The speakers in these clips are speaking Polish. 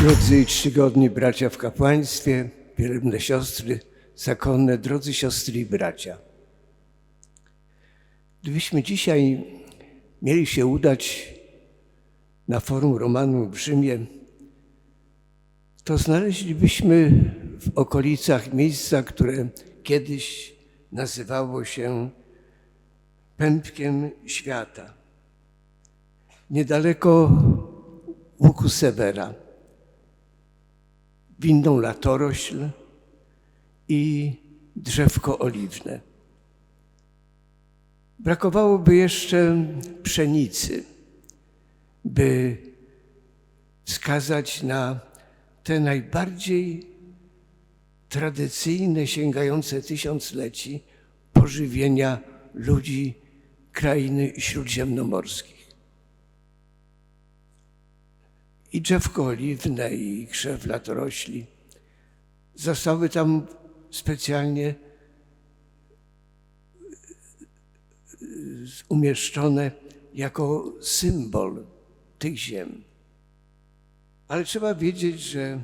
Drodzy czcigodni bracia w kapłaństwie, wielebne siostry zakonne, drodzy siostry i bracia. Gdybyśmy dzisiaj mieli się udać na forum Romanum w Rzymie, to znaleźlibyśmy w okolicach miejsca, które kiedyś nazywało się pępkiem świata. Niedaleko łuku Severa winną latorośl i drzewko oliwne. Brakowałoby jeszcze pszenicy, by wskazać na te najbardziej tradycyjne, sięgające tysiącleci pożywienia ludzi krainy śródziemnomorskich. I drzewko oliwne, i krzew latorośli zostały tam specjalnie umieszczone jako symbol tych ziem. Ale trzeba wiedzieć, że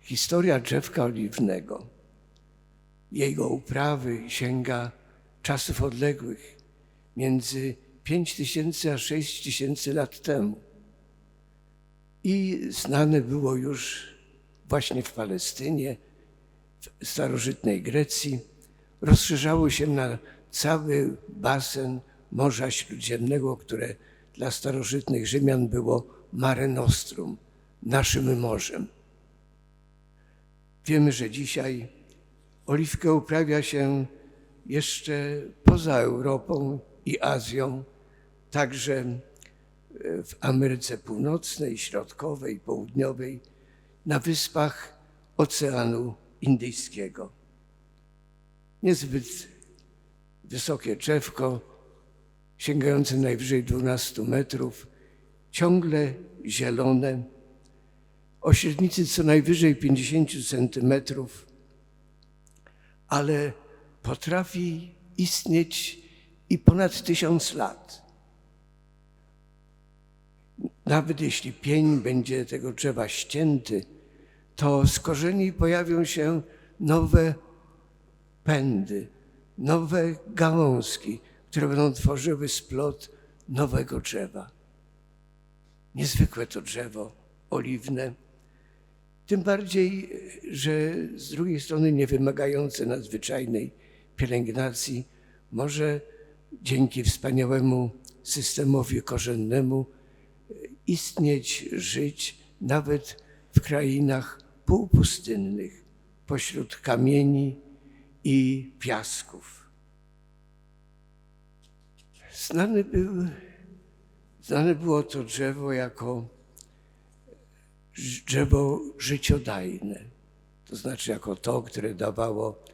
historia drzewka oliwnego, jego uprawy sięga czasów odległych, między 5 tysięcy a 6 tysięcy lat temu. I znane było już właśnie w Palestynie, w starożytnej Grecji, rozszerzało się na cały basen Morza Śródziemnego, które dla starożytnych Rzymian było Mare Nostrum, naszym morzem. Wiemy, że dzisiaj oliwkę uprawia się jeszcze poza Europą i Azją, także w Ameryce Północnej, Środkowej, Południowej, na wyspach Oceanu Indyjskiego. Niezbyt wysokie drzewko, sięgające najwyżej 12 metrów, ciągle zielone, o średnicy co najwyżej 50 centymetrów, ale potrafi istnieć i ponad tysiąc lat. Nawet jeśli pień będzie tego drzewa ścięty, to z korzeni pojawią się nowe pędy, nowe gałązki, które będą tworzyły splot nowego drzewa. Niezwykłe to drzewo oliwne, tym bardziej, że z drugiej strony nie wymagające nadzwyczajnej pielęgnacji, może dzięki wspaniałemu systemowi korzennemu istnieć, żyć nawet w krainach półpustynnych, pośród kamieni i piasków. Znane, był, znane było to drzewo jako drzewo życiodajne, to znaczy jako to, które dawało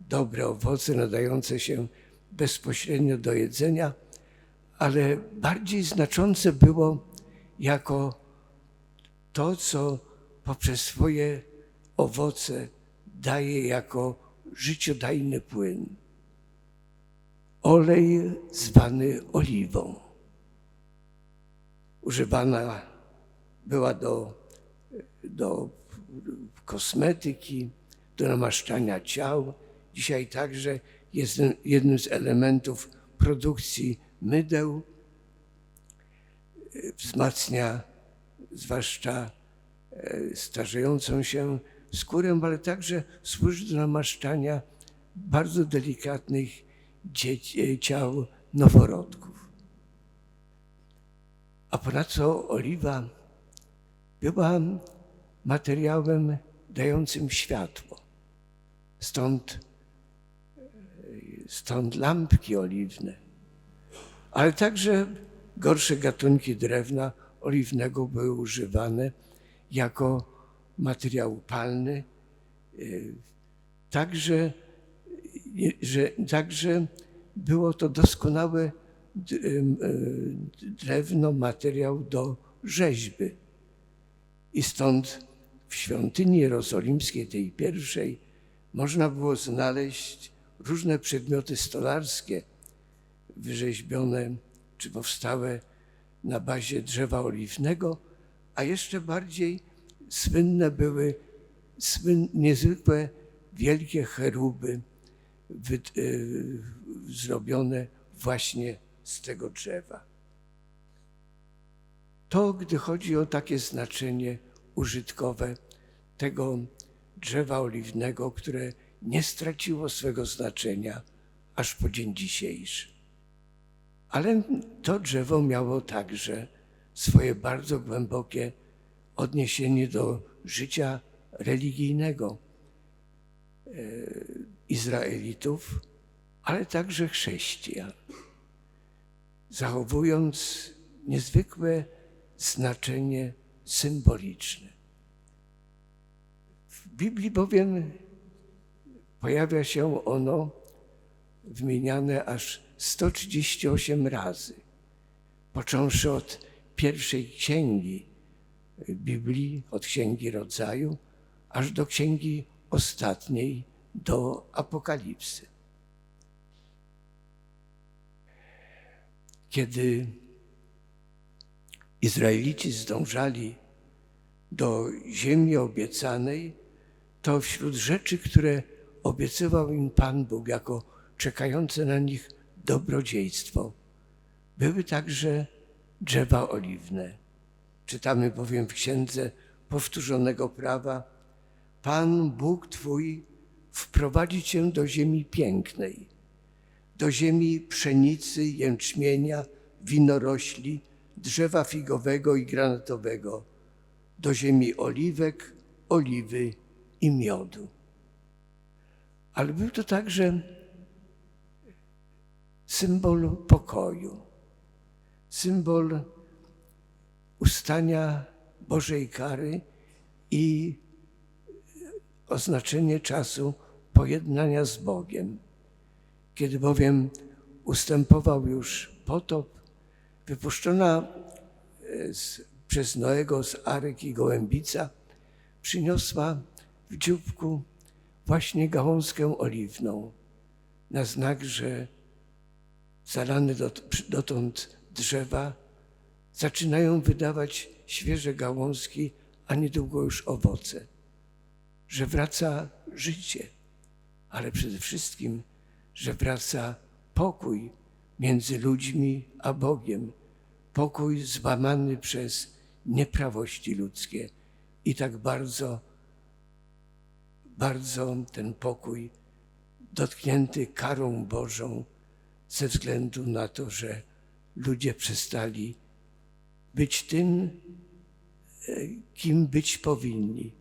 dobre owoce nadające się bezpośrednio do jedzenia, ale bardziej znaczące było jako to, co poprzez swoje owoce daje jako życiodajny płyn. Olej zwany oliwą. Używana była do, do kosmetyki, do namaszczania ciał. Dzisiaj także jest jednym z elementów produkcji mydeł wzmacnia zwłaszcza e, starzejącą się skórę, ale także służy do namaszczania bardzo delikatnych dzieci, ciał noworodków. A ponadto oliwa była materiałem dającym światło. Stąd, stąd lampki oliwne, ale także gorsze gatunki drewna oliwnego były używane jako materiał palny. Y, także, że, także było to doskonałe y, y, drewno, materiał do rzeźby. I stąd w świątyni jerozolimskiej, tej pierwszej, można było znaleźć różne przedmioty stolarskie wyrzeźbione czy powstałe na bazie drzewa oliwnego, a jeszcze bardziej słynne były słyn, niezwykłe, wielkie cheruby wy, y, zrobione właśnie z tego drzewa. To, gdy chodzi o takie znaczenie użytkowe tego drzewa oliwnego, które nie straciło swego znaczenia aż po dzień dzisiejszy. Ale to drzewo miało także swoje bardzo głębokie odniesienie do życia religijnego e, Izraelitów, ale także chrześcijan, zachowując niezwykłe znaczenie symboliczne. W Biblii bowiem pojawia się ono wymieniane aż 138 razy, począwszy od pierwszej księgi Biblii, od księgi rodzaju, aż do księgi ostatniej, do Apokalipsy. Kiedy Izraelici zdążali do ziemi obiecanej, to wśród rzeczy, które obiecywał im Pan Bóg jako czekające na nich dobrodziejstwo, były także drzewa oliwne. Czytamy bowiem w księdze powtórzonego prawa: Pan Bóg Twój wprowadzi cię do ziemi pięknej, do ziemi pszenicy, jęczmienia, winorośli, drzewa figowego i granatowego, do ziemi oliwek, oliwy i miodu. Ale był to także symbol pokoju, symbol ustania Bożej kary i oznaczenie czasu pojednania z Bogiem. Kiedy bowiem ustępował już potop, wypuszczona e, z, przez Noego z Arek i Gołębica, przyniosła w dzióbku właśnie gałązkę oliwną, na znak, że zalane dotąd drzewa zaczynają wydawać świeże gałązki, a niedługo już owoce, że wraca życie, ale przede wszystkim, że wraca pokój między ludźmi a Bogiem, pokój złamany przez nieprawości ludzkie. I tak bardzo, bardzo ten pokój dotknięty karą Bożą ze względu na to, że ludzie przestali być tym, e, kim być powinni,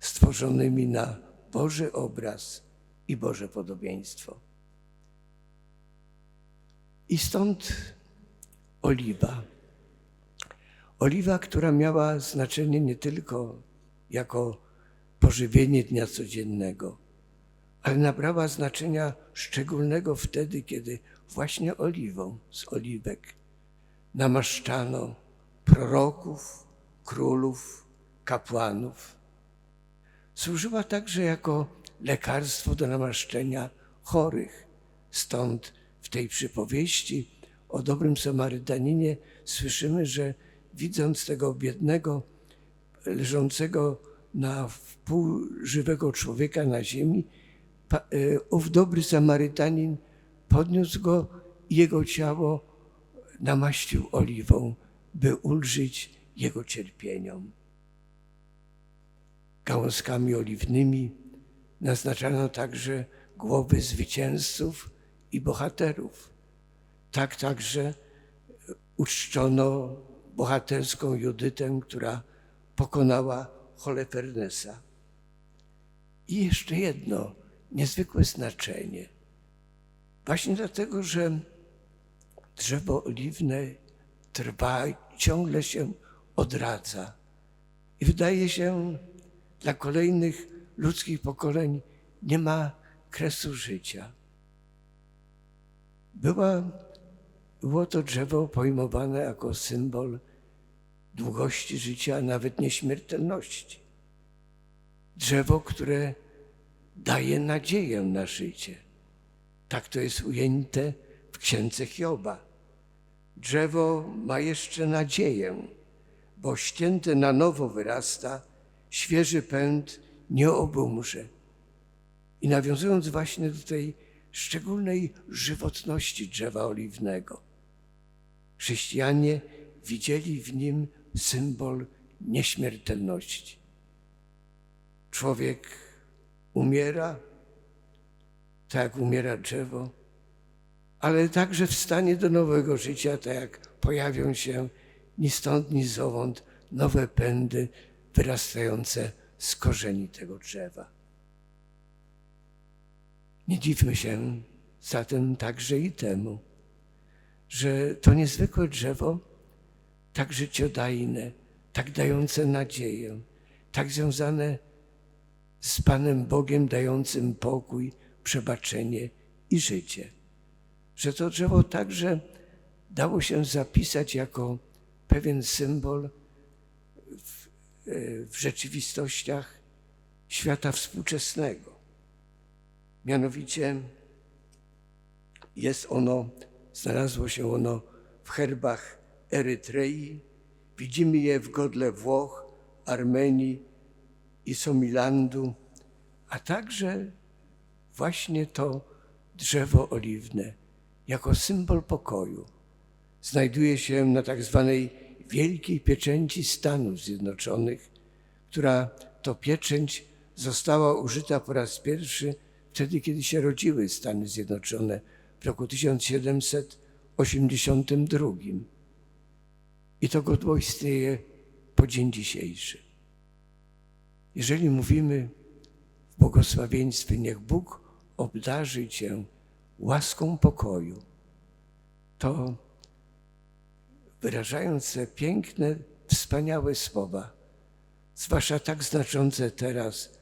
stworzonymi na Boży obraz i Boże podobieństwo. I stąd oliwa. Oliwa, która miała znaczenie nie tylko jako pożywienie dnia codziennego, ale nabrała znaczenia szczególnego wtedy, kiedy właśnie oliwą z oliwek namaszczano proroków, królów, kapłanów. Służyła także jako lekarstwo do namaszczenia chorych. Stąd w tej przypowieści o dobrym Samarytaninie słyszymy, że widząc tego biednego, leżącego na wpół żywego człowieka na ziemi, ów dobry Samarytanin podniósł go i jego ciało namaścił oliwą, by ulżyć jego cierpieniom. Gałązkami oliwnymi naznaczano także głowy zwycięzców i bohaterów. Tak także uczczono bohaterską Judytę, która pokonała Holefernesa. I jeszcze jedno niezwykłe znaczenie. Właśnie dlatego, że drzewo oliwne trwa ciągle się odradza. I wydaje się, dla kolejnych ludzkich pokoleń nie ma kresu życia. Była, było to drzewo pojmowane jako symbol długości życia, a nawet nieśmiertelności. Drzewo, które daje nadzieję na życie. Tak to jest ujęte w księdze Hioba. Drzewo ma jeszcze nadzieję, bo ścięte na nowo wyrasta, świeży pęd nie obumrze. I nawiązując właśnie do tej szczególnej żywotności drzewa oliwnego, chrześcijanie widzieli w nim symbol nieśmiertelności. Człowiek umiera, tak umiera drzewo, ale także wstanie do nowego życia, tak jak pojawią się ni stąd, ni zowąd nowe pędy wyrastające z korzeni tego drzewa. Nie dziwmy się zatem także i temu, że to niezwykłe drzewo, tak życiodajne, tak dające nadzieję, tak związane z Panem Bogiem dającym pokój, przebaczenie i życie, że to drzewo także dało się zapisać jako pewien symbol w, e, w rzeczywistościach świata współczesnego. Mianowicie jest ono, znalazło się ono w herbach Erytrei, widzimy je w godle Włoch, Armenii i Somilandu, a także właśnie to drzewo oliwne jako symbol pokoju znajduje się na tak zwanej Wielkiej Pieczęci Stanów Zjednoczonych, która to pieczęć została użyta po raz pierwszy wtedy, kiedy się rodziły Stany Zjednoczone w roku 1782. I to godło istnieje po dzień dzisiejszy. Jeżeli mówimy w błogosławieństwie, niech Bóg obdarzy Cię łaską pokoju, to wyrażając te piękne, wspaniałe słowa, zwłaszcza tak znaczące teraz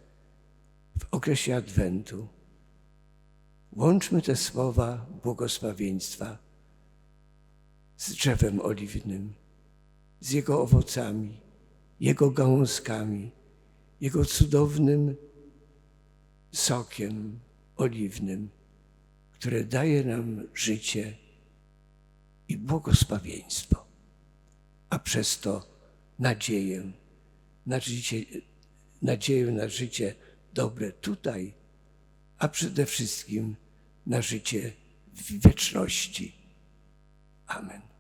w okresie Adwentu, łączmy te słowa błogosławieństwa z drzewem oliwnym, z jego owocami, jego gałązkami, jego cudownym sokiem oliwnym, które daje nam życie i błogosławieństwo, a przez to nadzieję na życie, nadzieję na życie dobre tutaj, a przede wszystkim na życie w wieczności. Amen.